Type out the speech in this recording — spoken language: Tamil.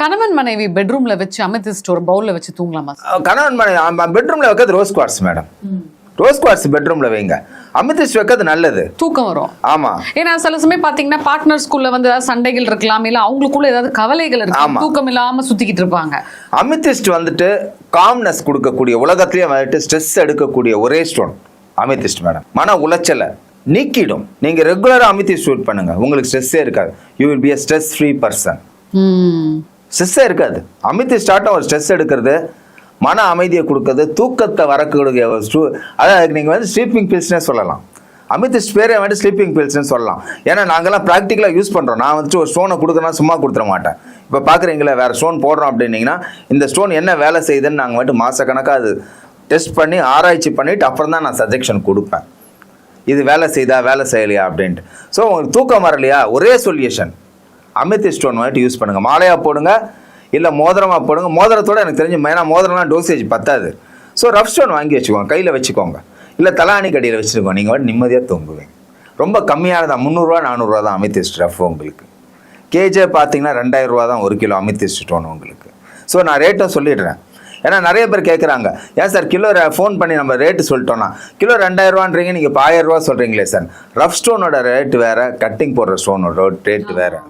கணவன் மனைவி பெட்ரூம்ல வச்சு அமிர்திஸ்ட் ஒரு பவுல்ல வச்சு தூங்கலாமா? கணவன் மனைவி பெட்ரூம்ல வைக்கிறது rose quartz madam rose quartz பெட்ரூம்ல வைங்க. அமிர்திஸ்ட் வைக்கிறது நல்லது. தூக்கம் வரும். ஆமா. ஏன்னா சில சமயம் பாத்தீங்கன்னா பார்ட்னர்ஸ்குள்ள வந்து ஏதாவது சண்டைகள் இருக்கலாம் இல்ல அவங்களுக்குள்ள ஏதாவது கவலைகள் இருக்கு. தூக்கம் இல்லாம சுத்திக்கிட்டு இருப்பாங்க. அமித்திஸ்ட் வந்துட்டு காம்னஸ் கொடுக்கக்கூடிய உலகத்திலேயே வந்துட்டு ஸ்ட்ரெஸ் எடுக்கக்கூடிய ஒரே ஸ்டோன் அமித்திஸ்ட் மேடம் மன உளைச்சலை நீக்கிடும். நீங்க ரெகுலரா அமித்திஸ்ட் யூஸ் பண்ணுங்க. உங்களுக்கு ஸ்ட்ரெஸ்ஸே இருக்காது. You will be a stress free person. ஸ்ட்ரெஸ்ஸே இருக்காது. அமித்து ஸ்டார்ட் ஒரு ஸ்ட்ரெஸ் எடுக்கிறது மன அமைதியை கொடுக்கறது தூக்கத்தை வரக்கூடிய ஒரு ஸ்டூ- அதாவது நீங்கள் வந்து ஸ்லீப்பிங் பில்ஸ்னே சொல்லலாம். அமித்திஸ்ட் பேரே வந்து ஸ்லீப்பிங் பில்ஸ்னு சொல்லலாம். ஏன்னா நாங்கள்லாம் ப்ராக்டிக்கலாக யூஸ் பண்ணுறோம் நான் வந்துட்டு ஒரு ஸ்டோனை கொடுக்குறேன்னா சும்மா கொடுத்துட மாட்டேன். இப்போ பார்க்குறீங்களா வேறு ஸ்டோன் போடுறோம் அப்படின்னீங்கன்னா இந்த ஸ்டோன் என்ன வேலை செய்யுதுன்னு நாங்கள் வந்துட்டு மாதக்கணக்காக அது டெஸ்ட் பண்ணி ஆராய்ச்சி பண்ணிவிட்டு அப்புறம் தான் நான் சஜெக்ஷன் கொடுப்பேன். இது வேலை செய்தா வேலை செய்யலையா அப்படின்ட்டு. ஸோ உங்களுக்கு தூக்கம் வரலையா? ஒரே சொல்யூஷன் அமிர்தி ஸ்டோன் வந்துட்டு யூஸ் பண்ணுங்கள் மாலையாக போடுங்க இல்லை மோதிரமாக போடுங்க. மோதிரத்தோட எனக்கு தெரிஞ்சு மெயினாக மோதிரம்லாம் டோசேஜ் பத்தாது. ஸோ ரஃப் ஸ்டோன் வாங்கி வச்சுக்கோங்க. கையில் வச்சுக்கோங்க. இல்லை தலாணி கடியில் வச்சுருக்கோம் நீங்கள் வந்து நிம்மதியாக தூங்குவீங்க. ரொம்ப கம்மியானதா முந்நூறுரூவா நானூறுரூவா தான் அமித்திஸ்ட் ரஃப் உங்களுக்கு. கேஜே பார்த்தீங்கன்னா ரெண்டாயிரம் ரூபா தான் ஒரு கிலோ அமித்திஸ்ட் ஸ்டோன் உங்களுக்கு. ஸோ நான் ரேட்டும் சொல்லிடுறேன். ஏன்னா நிறைய பேர் கேட்குறாங்க ஏன் சார் கிலோ ஃபோன் பண்ணி நம்ம ரேட்டு சொல்லிட்டோம்னா கிலோ ரெண்டாயிரரூவான்றீங்க நீங்கள் இப்போ ஆயிரரூவா சொல்கிறீங்களே சார். ரஃப் ஸ்டோனோட ரேட்டு வேறு கட்டிங் போடுற ஸ்டோனோட ரேட்டு வேறு.